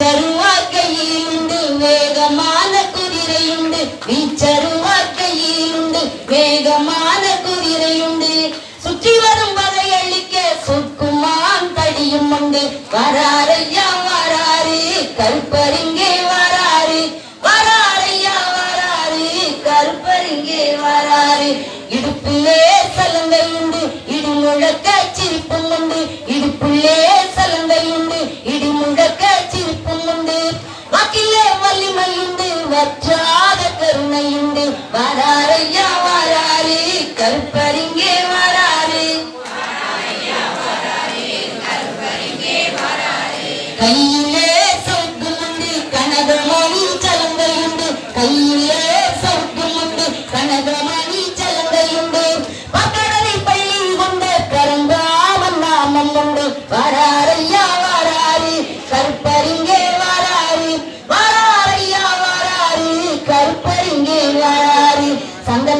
தருவாக்கையிலுண்டு வேகமான குதிரையுண்டு. வீச்சருவாக்கையிலுண்டு வேகமான குதிரையுண்டு. சுற்றி வரும் பகையளிக்க சொற்குமான் தடியும் உண்டு. வராரையா வராரு கருப்பரிங்கே வராரு வராரையா வராரு கருப்பரிங்கே வராரு இடுப்பிலே சலங்கையும் வற்றாத கருணையுண்டு. வராரையா வராரு கற்பறிங்கே வராரு கையிலே சொத்து சொர்க்கமுண்டு கனகமணி சலங்கையுண்டு. கையிலே சொத்து சொர்க்கமுண்டு கனகமணி சலங்கையுண்டு. பக்கடலை பள்ளி கொண்ட கரங்காமன் நாமம் உண்டு. வர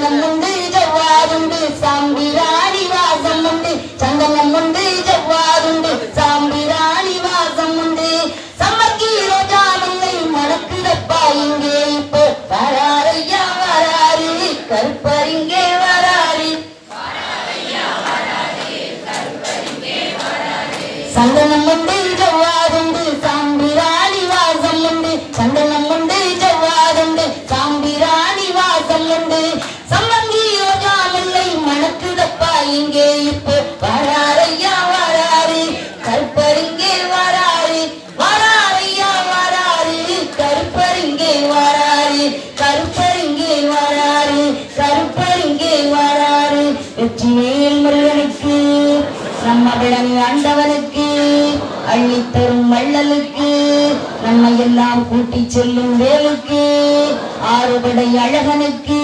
சந்தனம் உண்டு ஜவ்வாதுண்டு சாம்பிராணி வாசம் உண்டு சந்தனம் உண்டு ஜவ்வாதுண்டு சாம்பிராணி வாசம் உண்டு சம்மக்கி ரோஜா முல்லை மணக்குதப்பா இங்கே இப்போ வராறையா வராரு கருப்பரிங்கே வராரு சந்தனம் உண்டு ஜவ்வாதுண்டு சாம்பிராணி வாசம் உண்டு சந்தனம் சம்பந்தி உண்டு சம்மங்கி ரோஜா முல்லை மணக்குதப்பா இங்கே இப்போ வராரையா வராரு கருப்பரிங்கே வராரு வராரையா வராரு கருப்பரிங்கே வராரு கருப்பரிங்கே வராரு கருப்பரிங்கே வராரு வெற்றிவேல் முருகனுக்கு நம்ம ஆண்டவனுக்கு அள்ளித்தரும் மள்ளலுக்கு நம்மை எல்லாம் கூட்டி செல்லும் வேலுக்கு ஆறுபடை அழகனுக்கு